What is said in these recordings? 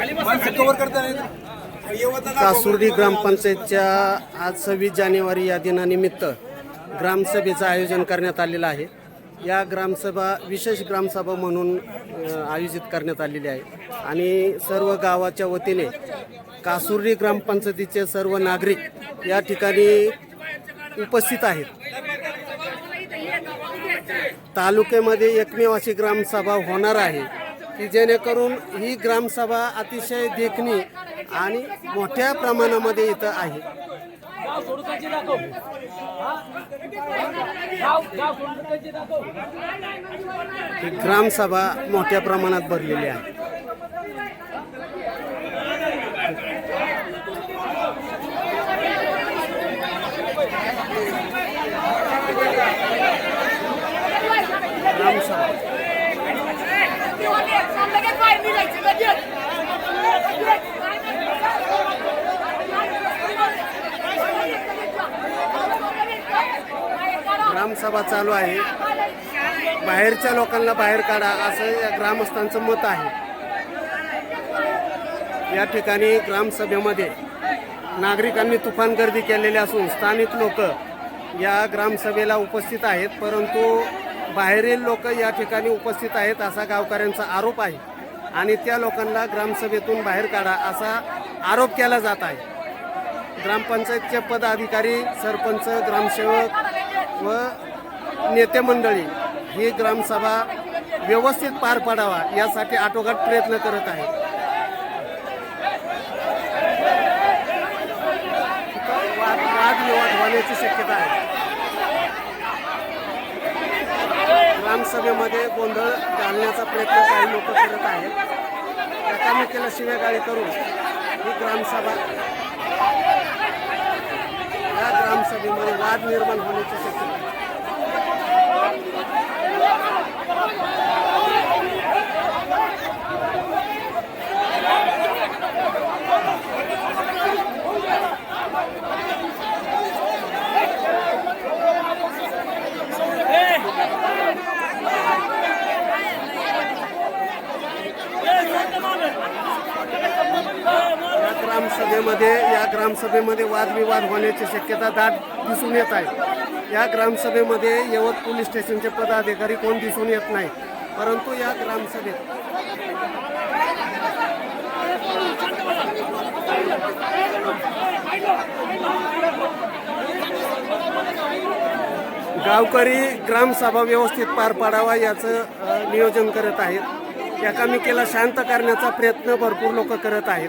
माणसं कव्हर करता नाही कासुर्डी ग्रामपंचायतच्या आज सव्वीस जानेवारी या दिनानिमित्त ग्रामसभेचं आयोजन करण्यात आलेलं आहे. या ग्रामसभा विशेष ग्रामसभा म्हणून आयोजित करण्यात आलेली आहे. आणि सर्व गावाच्या वतीने कासुर्डी ग्रामपंचायतीचे सर्व नागरिक या ठिकाणी उपस्थित आहेत. तालुक्यामध्ये एकमेव अशी ग्रामसभा होणार आहे. की जेणेकरून ही ग्रामसभा अतिशय देखणी आणि मोठ्या प्रमाणामध्ये इथं आहे. ही ग्रामसभा मोठ्या प्रमाणात भरलेली आहे. ग्रामसभा. ग्रामसभा चालू आहे. बाहेरच्या लोकांना बाहेर काढा असं या ग्रामस्थांचं मत आहे. या ठिकाणी ग्रामसभेमध्ये नागरिकांनी तुफान गर्दी केलेली असून स्थानिक लोक या ग्रामसभेला उपस्थित आहेत परंतु बाहेरील लोक या ठिकाणी उपस्थित आहेत असा गावकऱ्यांचा आरोप आहे. आणि त्या लोकांना ग्रामसभेतून बाहेर काढा असा आरोप केला जात आहे. ग्रामपंचायतचे पदाधिकारी सरपंच ग्रामसेवक व नेते मंडळी ही ग्रामसभा व्यवस्थित पार पाडावा यासाठी आटोघाट प्रयत्न करत आहे. वाद वादविवाद होण्याची शक्यता आहे. सभेमध्ये गोंधळ घालण्याचा प्रयत्न काही लोक करत आहेत. एकामेकीला शिवेगाळी करून ही ग्रामसभा या ग्रामसभेमध्ये वाद निर्माण होण्याची शक्यता आहे या ग्रामसभेमध्ये वादविवाद होण्याची शक्यता दाट दिसून येत आहे. या ग्रामसभेमध्ये यवत पोलीस स्टेशनचे पदाधिकारी कोण दिसून येत नाही परंतु या ग्रामसभेत गावकरी ग्रामसभा व्यवस्थित पार पाडावा याचं नियोजन करत आहेत. एकामेकीला शांत करण्याचा प्रयत्न भरपूर लोक करत आहेत.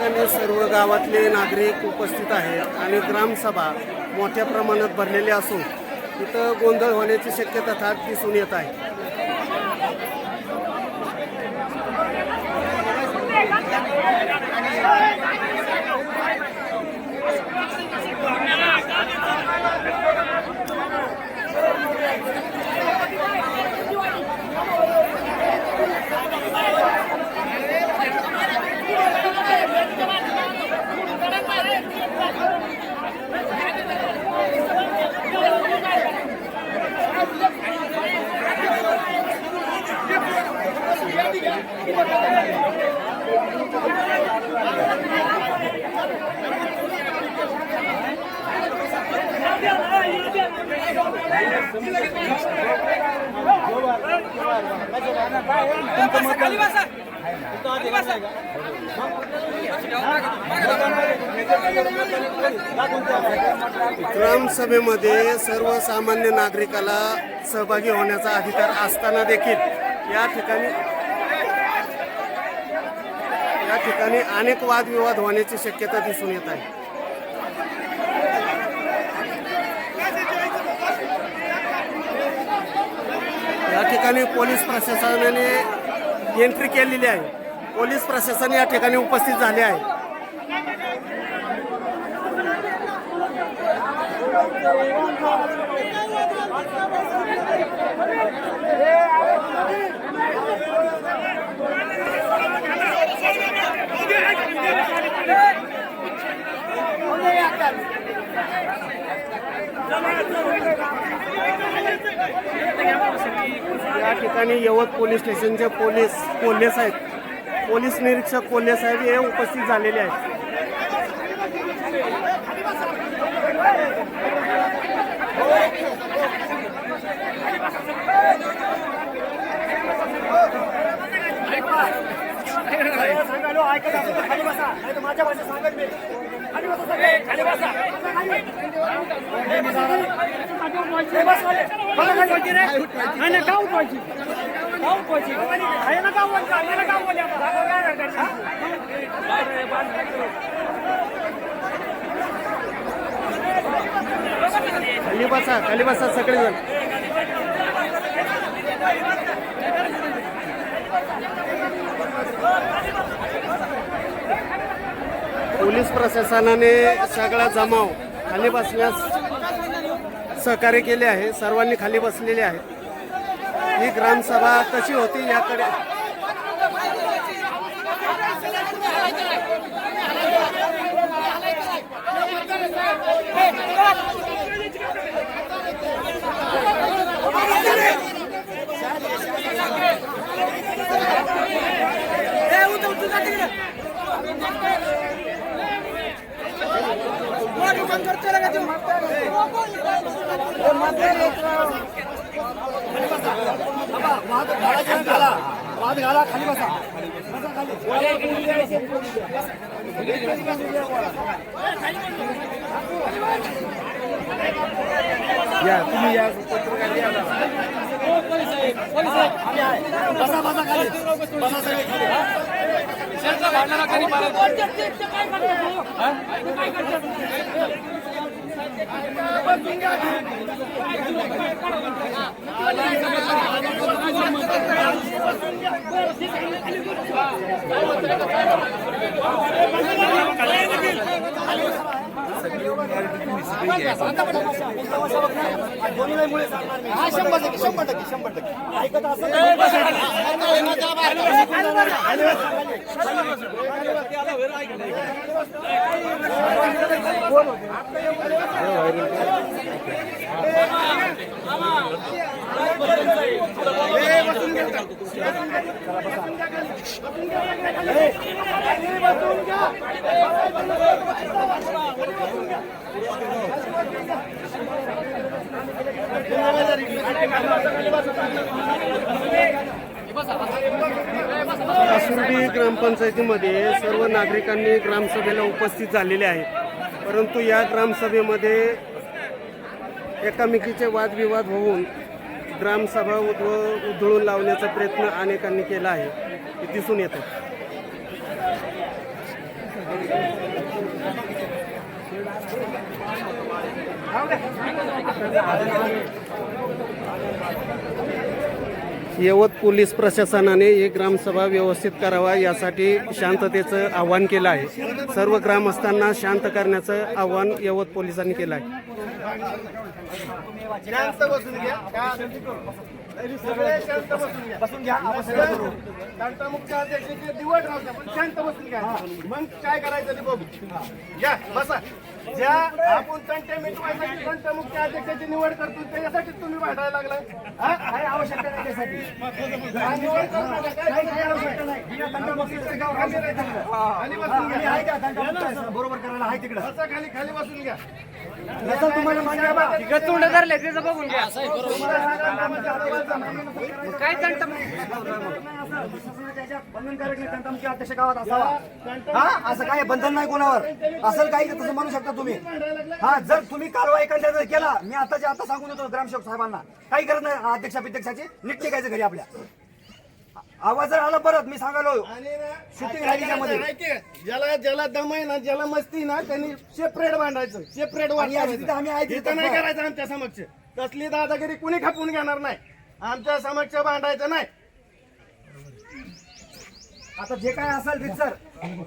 ठिकाणी सर्व गावातले नागरिक उपस्थित आहेत आणि ग्रामसभा मोठ्या प्रमाणात भरलेली असून इथं गोंधळ होण्याची शक्यता थाट दिसून येत आहे ग्रामसभेमध्ये सर्वसामान्य नागरिकाला सहभागी होण्याचा अधिकार असताना देखील या ठिकाणी या ठिकाणी अनेक वादविवाद होण्याची शक्यता दिसून येत आहे. या ठिकाणी पोलीस प्रशासनाने एंट्री केलेली आहे. पोलीस प्रशासन या ठिकाणी उपस्थित झाले आहे. या ठिकाणी यवत पोलीस स्टेशनचे पोलीस कोल्हे साहेब पोलीस निरीक्षक कोल्हे साहेब हे उपस्थित झालेले आहेत. सांगालो ऐकत असेल तर खाली बसा नाही तर माझ्या भाषेत सांगत मी. खाली बसा सगळे. खाली बसा. खाली. बसा खाली. बसा नाही, नाही, आहे ना खाली बसा खाली बसा सगळेजण. पोलीस प्रशासनाने सगळा जमाव खाली बसण्यास सहकार्य केले आहे सर्वांनी खाली बसलेले आहेत ही ग्रामसभा कशी होती याकडे वाद घाला खाली बसा बसा खाली. या तुम्ही या. बसा बसा खाली. बसा सगळे खाली दोन्हीमुळे सांगणार मी. हा शंभर टक्के शंभर टक्के शंभर टक्के ऐकत खाली. आसुर्डी ग्रामपंचायतीमध्ये सर्व नागरिकांनी ग्रामसभेला उपस्थित झालेले आहेत. परंतु या ग्रामसभेमध्ये एकामेकीचे वादविवाद होऊन ग्रामसभा उद्व उधळून लावण्याचा प्रयत्न अनेकांनी केला आहे. हे दिसून येतं. यवत पोलीस प्रशासनाने ही ग्रामसभा व्यवस्थित करावा यासाठी शांततेचं आवाहन केलं आहे. सर्व ग्रामस्थांना शांत करण्याचं आवाहन यवत पोलिसांनी केलं आहे. सगळे शांत बसून घ्या. बसून घ्या आपण तंटामुक्त अध्यक्षाचे दिवट राहू द्या पण शांत बसून घ्या. मग काय करायचं ते बघू. या बसा. ज्या आपण तंटे मिटवायसाठी तंटमुक्त अध्यक्षाची निवड करतो त्याच्यासाठी तुम्ही वाटायला लागलाय. हा? काय आवश्यकता नाही त्यासाठी. निवड. काय आवश्यकता नाही. बसून घ्या. बरोबर करायला आहे तिकडं. खाली खाली बसून घ्या. नसेल तुम्हाला मान्य आहे बा. गचुंड धरले त्याचं बघून घ्या. काय तंट बंधनकारक नाही. तंटामुक्ती अध्यक्ष गावात असावा हा? असं काय बंधन नाही कोणावर? असेल काही तसं म्हणू शकता तुम्ही. हा जर तुम्ही कारवाई एखाद्या जर केला मी आताच्या आता सांगून येतो ग्रामसेवक साहेबांना. काही गरज नाही अध्यक्ष अध्यक्षाची नीट टिकायचं घरी आपल्या. आवाज जर आला परत मी सांगालो आणि ना, त्यामध्ये. माहितीये, ज्याला ज्याला दम आहे ना ज्याला मस्ती ना त्यांनी सेपरेट बांधायचं सेपरेट आणि तिथं आम्ही आहे तिथं इथं नाही. करायचं आमच्या समक्ष. तसली दादागिरी कुणी खपून घेणार नाही. आमच्या समक्ष भांडायचं नाही. आता जे काय असेल सर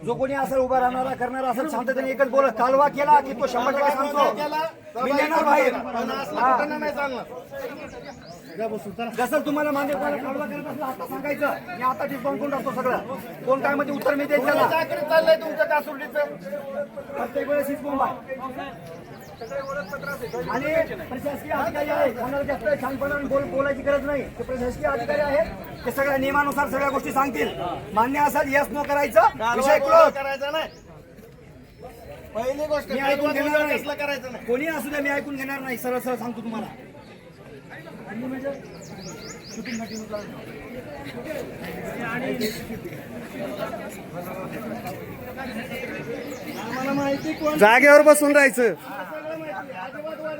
जो कोणी असेल उभा राहणारा करणारा असेल शांततेने एकच बोलत कालवा केला की तो शंभर टक्के सांगतो. मी येणार बाहेर. हा. जसं तुम्हाला मान्य कोणाला कालवा करत असला आता सांगायचं मी आता डिस्काउंट करून टाकतो सगळं. कोण काय मध्ये उत्तर मी देईल त्याला. चाललंय तुमच्या कासुर्डीचं प्रत्येक वेळेस आहे. आणि प्रशासकीय अधिकारी आहेत. कोणाला जास्त छानपणाने बोल बोलायची गरज नाही. ते प्रशासकीय अधिकारी आहेत. ते सगळ्या नियमानुसार सगळ्या गोष्टी सांगतील. मान्य असेल यस नो करायचं. विषय क्लोज. करायचा नाही. पहिली गोष्ट मी ऐकून घेणार नाही. कसलं करायचं नाही. कोणी असू द्या मी ऐकून घेणार नाही. सरळ सरळ सांगतो तुम्हाला. आम्हाला माहिती कोण जागेवर बसून राहायचं सगळं माहिती अजिबात वाद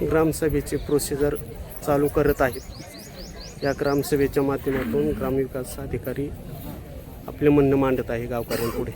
ग्रामसभेची प्रोसिजर चालू करत आहेत. या ग्रामसभेच्या माध्यमातून ग्रामविकास अधिकारी आपले म्हणणं मांडत आहे गावकऱ्यांपुढे.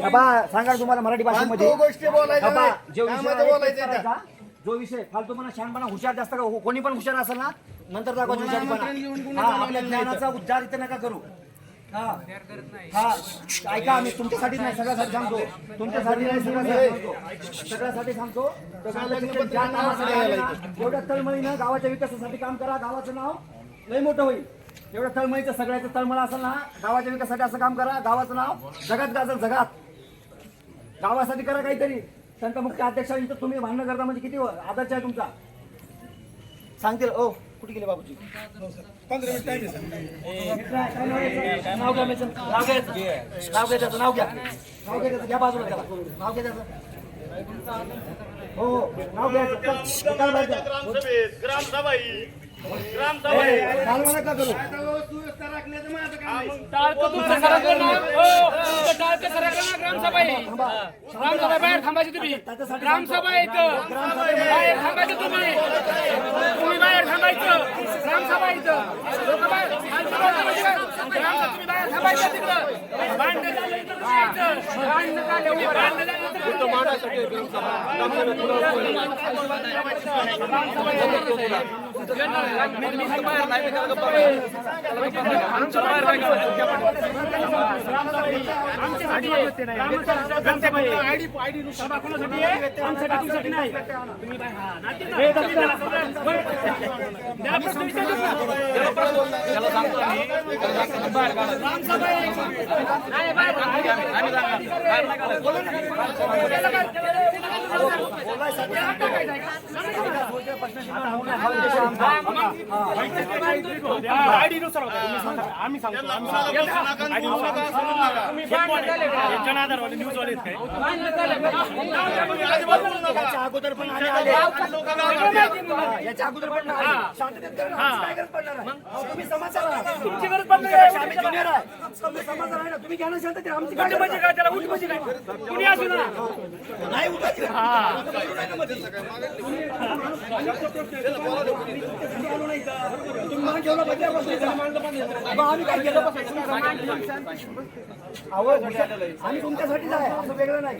बाबा सांगा तुम्हाला मराठी भाषेमध्ये. गोष्टी बोलायच्या. जो विषय फालतूपणा शहाणपणा हुशार जास्त का हो- कोणी पण हुशार असेल ना नंतर दाखवा आपल्या ज्ञानाचा उद्धार इथे नका करू. ऐका आम्ही तुमच्यासाठी नाही सगळ्यासाठी सांगतो. तुमच्यासाठी नाही सगळ्यासाठी सांगतो. सगळ्यासाठी सांगतो. ना, एवढ्या तळमळीनं गावाच्या विकासासाठी काम करा गावाचं नाव लय मोठं होईल. एवढं तळमळीचं सगळ्याचं तळमळ असेल ना गावाच्या विकासासाठी असं काम करा गावाचं नाव जगात गाजल जगात. गावासाठी करा काहीतरी. संत मुख्य अध्यक्षांचं तुम्ही भांडण करता म्हणजे किती आदर्श आहे तुमचा? सांगतील ओ. कुठे गेले बाबूजी? पंधरा मिनिट नाव घ्या मित्र. नाव घ्यायचं नाव घ्या त्याचं नाव घ्या. नाव घ्या त्याचं. घ्या बाजूला त्याला. नाव घ्या त्याचं. हो हो. नाव घ्यायचं. ग्रामसभेत ग्रामसभा ग्रामसभा आहे. ग्रामसभा बाहेर थांबायची तुम्ही. ग्रामसभा आहे बाहेर थांबायचं तुम्ही. तुम्ही बाहेर थांबायचं. ग्रामसभा तुम्ही बाहेर थांबायचं तिकडं. भांडणं आम्ही आम्ही सांगतो. याच्या अगोदर पण याच्या अगोदर पण शांततेत गरज पडणार आहे? तुम्ही आहात. तुमची गरज पडली काय? आम्ही ज्युनियर आहे समाजाला आहे ना तुम्ही घ्या ना शांततेत आमची उठ म्हणजे काय त्याला उठ म्हणजे काय कुणी असू ना नाही उठायचं आम्ही काय केलं आम्ही तुमच्यासाठीच आहे. असं वेगळं नाही.